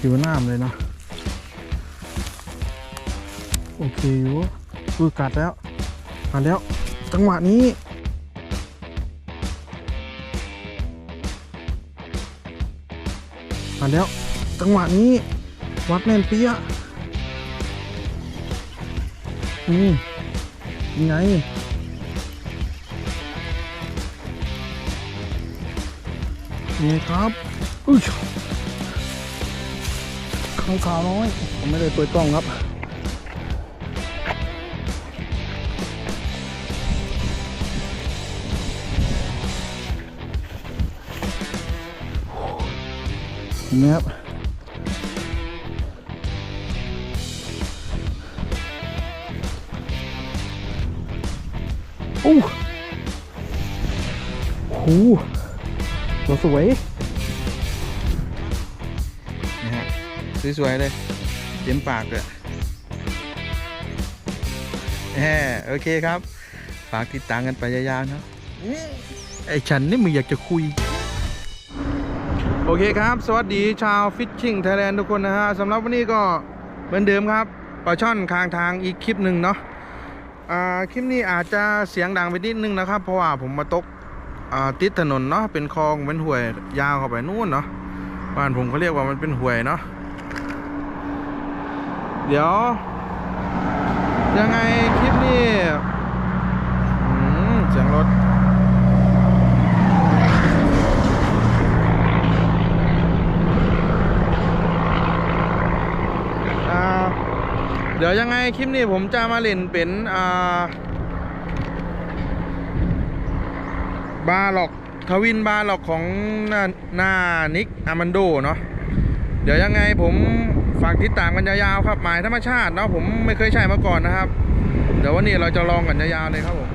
อยู่น้ำเลยเนาะโอเคอยู่อุ้ยกัดแล้วกัดแล้ว จังหวะนี้กัดแล้ว จังหวะนี้ วัดแน่นเปี้ยะนี่ยังไงนี่ครับอุ้ย ข้างขาวน้อยผมไม่ได้เปิดกล้องครับเห็นไหมครับโอ้โหสวย สวยๆเลยเต็มปากเลยแหมโอเคครับ ฝากติดตามกันไปยาวๆนะไอฉันนี่มึงอยากจะคุย โอเคครับ สวัสดีชาวฟิชชิ่งไทยแลนด์ทุกคนนะฮะสำหรับวันนี้ก็เหมือนเดิมครับปลาช่อนคางทางอีกคลิปหนึ่งเนาะคลิปนี้อาจจะเสียงดังไปนิดนึงนะครับ เพราะว่าผมมาตกติดถนนเนาะเป็นคลองเป็นห้วยยาวเข้าไปนู่นเนาะบ้านผมเขาเรียกว่ามันเป็นห้วยเนาะ เดี๋ยว ยังไงคลิปนี้อืมเสียงรถเดี๋ยวยังไงคลิปนี้ผมจะมาเล่นเป็นอ่าบาร์ล็อกทวินบาร์ล็อกของหน้านานิกอามันโดเนาะเดี๋ยวยังไงผม ฝากติดตามกันยาวๆครับหมายธรรมชาติเนาะผมไม่เคยใช้มาก่อนนะครับ เดี๋ยววันนี้เราจะลองกันยาวๆเลยครับผม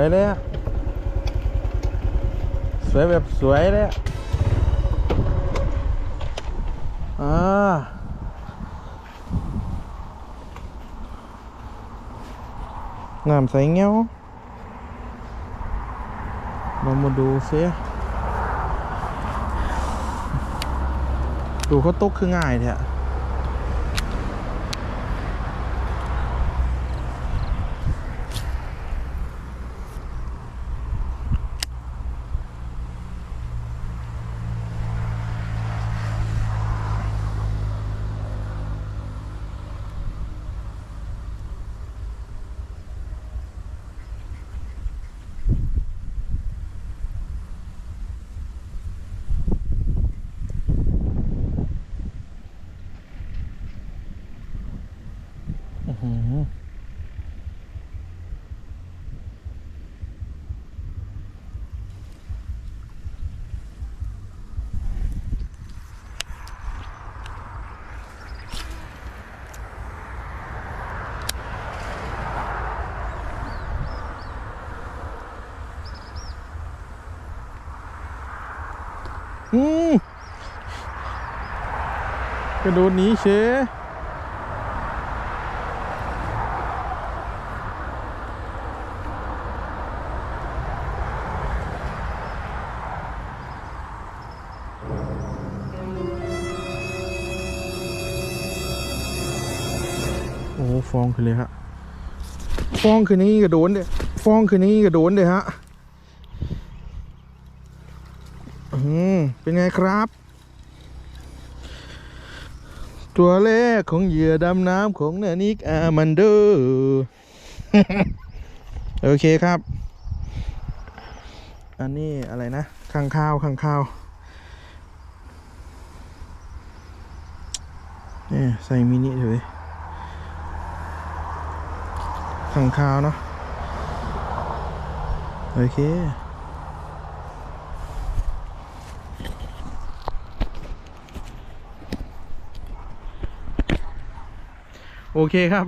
วยเลยอะสวยแบบสวยเลยอะอ่าน้ำใสเงี้ยวเรามาดูซิดูเขาตกคือง่ายแท้ กระโดดหนีเช ฟองขึ้นเลยฮะฟองขึ้นนี้กระโดนเด้ฟองขึ้นนี้กระโดนเด้ฮะอืมเป็นไงครับ ตัวแรกของเหยื่อดำน้ำของนานิกอามันเดอร์โอเคครับ อันนี้อะไรนะข้างข้าวข้างข้าวนี่ใส่มินิเฉย ขังคาวเนาะโอเคโอเคครับ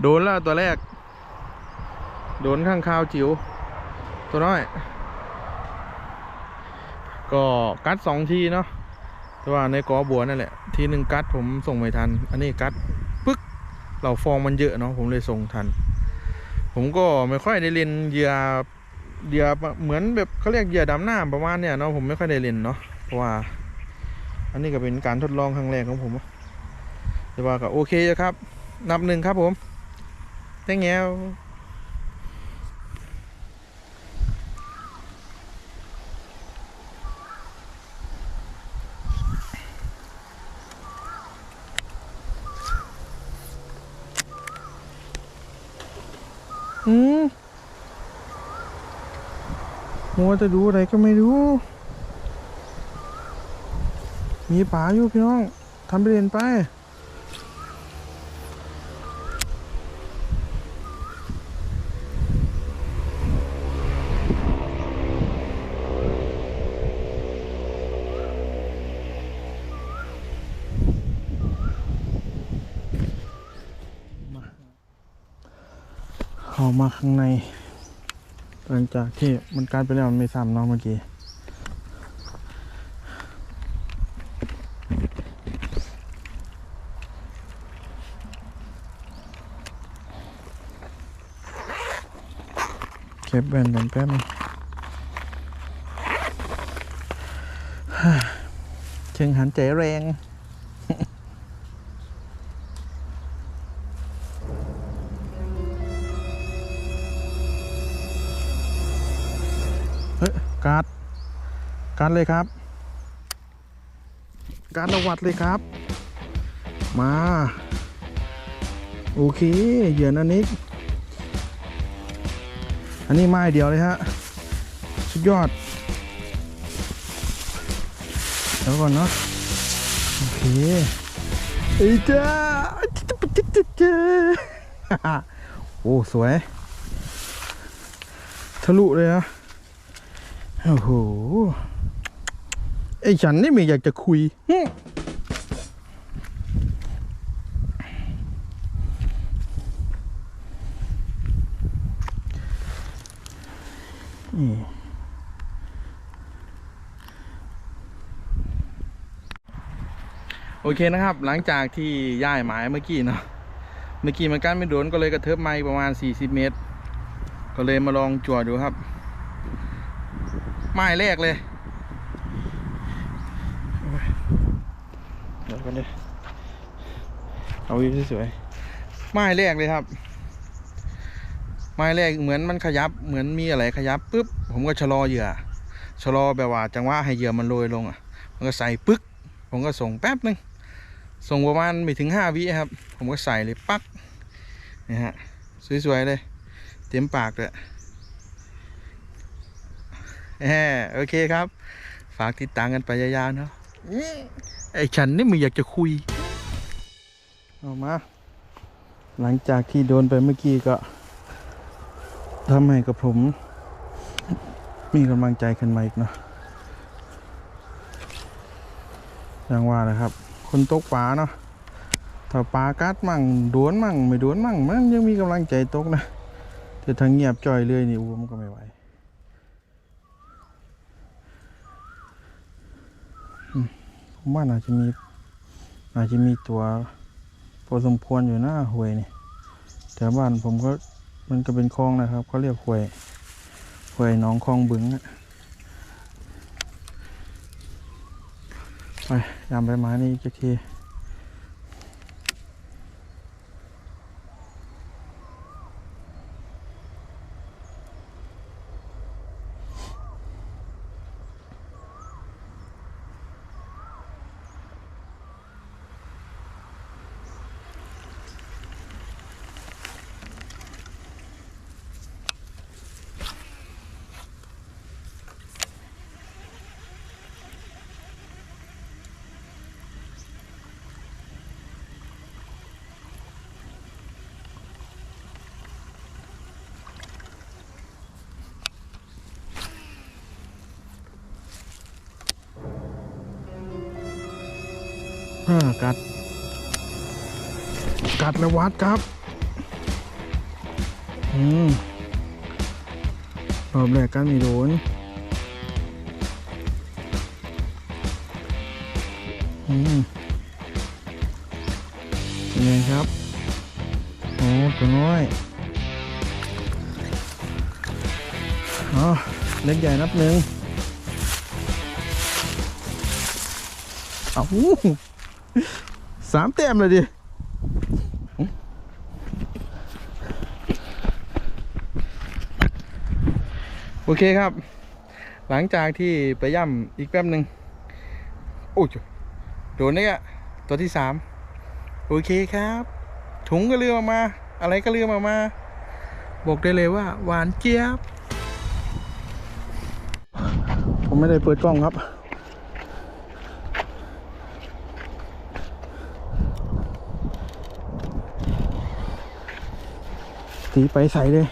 โดนแล้วตัวแรก โดนข้างคาวจิ๋วตัวน้อย ก็กัดสองทีเนาะแต่ว่าในกอบัวนั่นแหละ ทีหนึ่งกัดผมส่งไม่ทัน อันนี้กัดปึ๊กเราฟองมันเยอะเนาะผมเลยส่งทัน ผมก็ไม่ค่อยได้เล่นเหยื่อเหยื่อเหมือนแบบเขาเรียกเหยื่อดำหน้าประมาณเนี่ยเนาะผมไม่ค่อยได้เล่นเนาะเพราะว่า อันนี้ก็เป็นการทดลองครั้งแรกของผมแต่ว่าก็โอเคอยู่ครับ นับหนึ่งครับผมแตงแงว อืมมัวจะดูอะไรก็ไม่รู้ มีป่าอยู่พี่น้องทำไปเรียนไป เข้ามาข้างใน หลังจากที่มันกลายไปแล้วมันไม่ซ้ำเนาะเมื่อกี้เก็บแว่นกันแป๊บนึงเชิงหันใจแรง การ์ดการ์ดเลยครับ การ์ดระวัดเลยครับ มา โอเค เหยื่อนันนิกอันนี้ไม้เดียวเลยฮะ สุดยอด เดี๋ยวก่อนเนาะ โอเคเอ้จ้าโอ้ สวย ทะลุเลยนะ โอ้โห ไอ้ฉันนี่ไม่อยากจะคุย นี่โอเคนะครับ หลังจากที่ย้ายหมายเมื่อกี้เนาะเมื่อกี้มันกันไม่โดนก็เลยกระเทิบไม้ประมาณ 40 เมตร ก็เลยมาลองจั่วดูครับ ไม้แรกเลยโอ้ยเดี๋ยวกันดิเอาวิวสวยๆไม้แรกเลยครับ ไม้แรกเหมือนมันขยับเหมือนมีอะไรขยับปุ๊บผมก็ชะลอเหยื่อชะลอแบบว่าจังหวะให้เหยื่อมันโรยลงอะ มันก็ใส่ปึ๊ก ผมก็ส่งแป๊บนึงส่งประมาณไม่ถึงห้าวิครับ ผมก็ใส่เลยปักนี่ฮะ สวยๆเลย เต็มปากเลยแหม โอเคครับ ฝากติดตามกันไปยาวๆเนาะอื้อไอ้ฉันนี่มึงอยากจะคุยเอามา หลังจากที่โดนไปเมื่อกี้ก็ทำให้กับผม มีกำลังใจขึ้นมาอีกเนาะอย่างว่านะครับ คนตกปลาเนาะถ้าปลากัดมั่งโดนมั่ง ไม่โดนมั่ง มันยังมีกำลังใจตกนะแต่ถ้าเงียบจ่อยเลยนี่อู้มันก็ไม่ไหว ผมว่าน่าจจะมี อาจจะมีตัวพอสมควรอยู่หน้าห้วยนี่แต่บ้านผมก็มันก็เป็นคลองนะครับเขาเรียกห้วยห้วยน้องคลองบึงอะไปยามใบไม้นี่จะที อ่ากัด กัดแล้ววัดครับอืมรอบแรกกันไม่โดนอืมเป็นไงครับ โอ้ตัวน้อยอ๋อเล็กใหญ่นับหนึ่งเอาหู สามแต้มเลยดิโอเคครับ หลังจากที่ไปย่ำอีกแป๊บหนึ่งโอ้ยโดนนี่ยตัวที่สามโอเคครับ ถุงก็เลือกออกมา อะไรก็เลือกออกมา บอกได้เลยว่า หวานเจี๊ยบ ผมไม่ได้เปิดกล้องครับ สีไปใส่เลย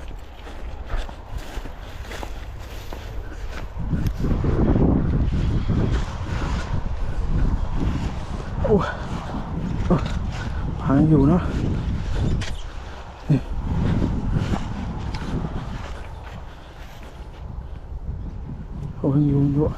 โอ้โอ้พังอยู่เนาะนี่โอ้ยยุงเยอะ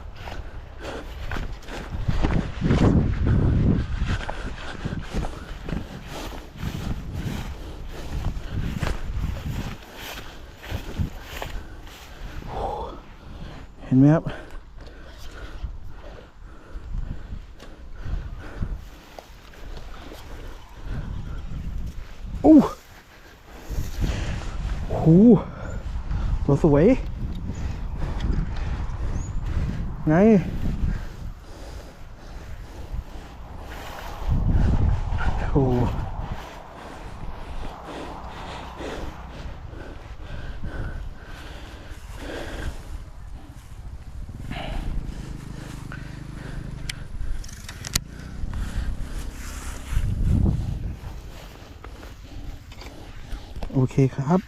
เห็นไหมครับ โอ้โหตัวสวย ไง โอ้ โอเคครับ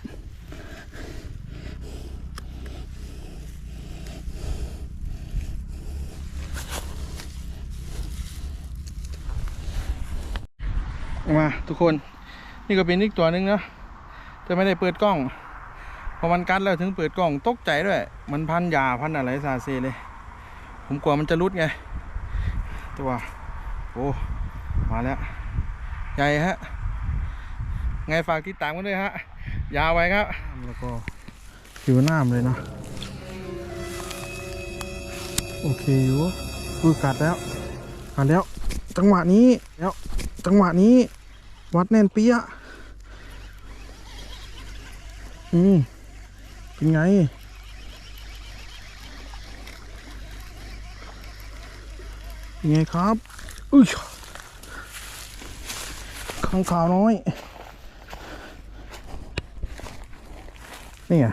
มาทุกคนนี่ก็เป็นอีกตัวหนึ่งนะแต่ไม่ได้เปิดกล้องพอมันกัดแล้วถึงเปิดกล้องตกใจด้วย มันพันยาพันอะไรซาเซเลย ผมกลัวมันจะรุดไงตัวโอ้ มาแล้ว ใหญ่ฮะ ไงฝากติดตามกันด้วยฮะ ยาวไว้ครับ แล้วก็ผิวน้ำเลยนะ โอเคอยู่คือกัดแล้วกัดแล้ว จังหวะนี้แล้ว จังหวะนี้ วัดแน่นเปี้ยะอืมเป็นไงเป็นไงครับ อุ้ยข้างขาวน้อย นี่ไง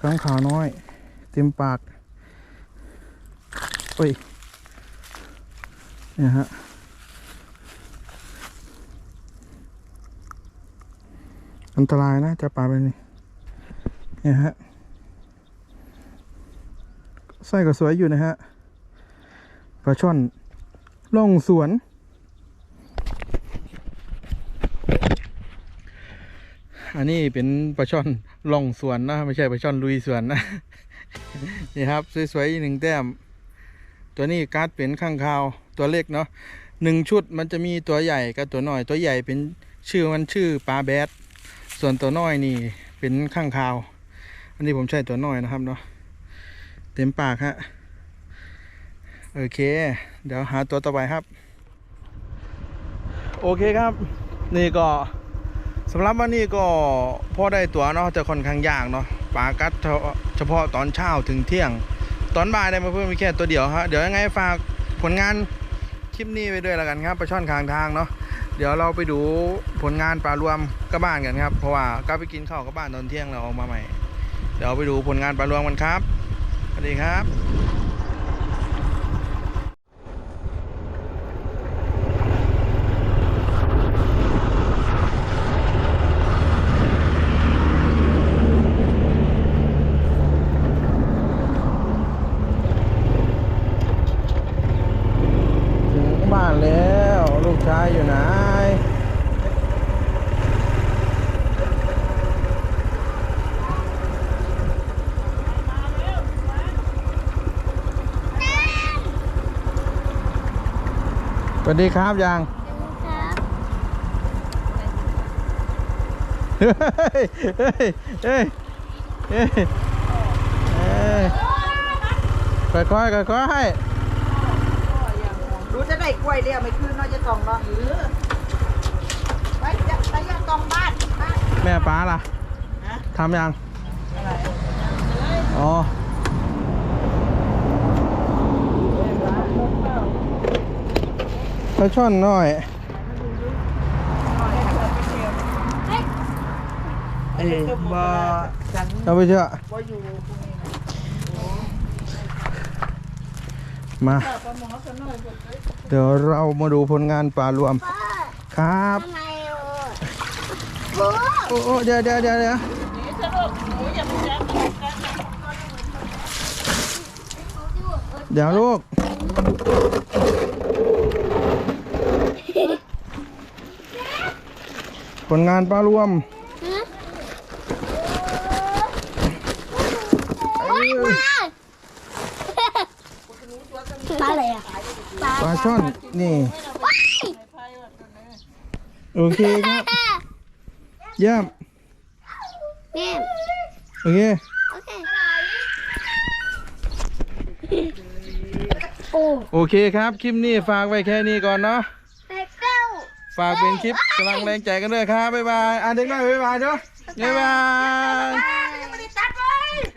ข้างขาวน้อย เต็มปากเฮ้ยเนี่ยฮะอันตรายนะจะปลาไปนี่เนี่ยฮะไส้ก็สวยอยู่นะฮะปลาช่อนล่องสวน อันนี้เป็นปลาช่อนล่องสวนนะ ไม่ใช่ปลาช่อนลุยสวนนะ นี่ครับ สวยๆอีกหนึ่งแต้ม ตัวนี้การ์ดเป็นข้างคาวตัวเล็กเนาะหนึ่งชุดมันจะมีตัวใหญ่กับตัวน้อย ตัวใหญ่เป็นชื่อมันชื่อปลาแบดส่วนตัวน้อยนี่เป็นข้างคาว อันนี้ผมใช้ตัวน้อยนะครับเนาะเต็มปากฮะโอเค เดี๋ยวหาตัวต่อไปครับ โอเคครับ นี่ก็ สำหรับวันนี้ก็พอได้ตัวเนาะแต่ค่อนข้างยากเนาะปลากัดเฉพาะตอนเช้าถึงเที่ยง ตอนบ่ายได้มาเพิ่มมีแค่ตัวเดียวฮะเดี๋ยวยังไงฝากผลงานคลิปนี้ไปด้วยแล้วกันครับปลาช่อนคางทางเนาะเดี๋ยวเราไปดูผลงานปลารวมกับบ้านกันครับ เพราะว่าก็ไปกินข้าวกับบ้านตอนเที่ยงเราออกมาใหม่ เดี๋ยวไปดูผลงานปลารวมกันครับสวัสดีครับถึงบ้าน บ้านแล้ว ลูกชายอยู่ไหน สวัสดีครับยังครับเฮ้ยเฮ้ยเฮ้ยเฮ้ยเฮ้ยค่อยๆค่อยรู้จะได้กล้วยเรียวไม่คืนเนาะจะต้องเนาะหรือไปจะไปยังตองบ้านบ้านๆแม่ป้าล่ะฮะทำยังอะไรอ๋ ปลาช่อนน้อยเอ้ยบ่ฉันเอาไปเถอะบ่อยู่ตรงนี้นะมาปลาหมอซะหน่อยบ่ได้เดี๋ยวเรามาดูผลงานปลารวมพ่อครับทำไมเออโอ้โอ้โอ้เดี๋ยวเดี๋ยวเดี๋ยวเดี๋ยวนี่สรุปหนูอย่าไปแจ้งกันนะเดี๋ยวลูก ผลงานปลารวมโอ้ยปลาปลาอะไรอะปลาปลาช่อน นี่ว้ายโอเคครับเยี่ยมแม่โอเค โอเคโอ้โอเคครับ คลิปนี้ฝากไว้แค่นี้ก่อนเนาะเด็กเก้า ฝากเป็นคลิปกำลังแรงใจกันด้วยครับบ๊ายบายอะเด็กน้อยบ๊ายบายเนาะบ๊ายบาย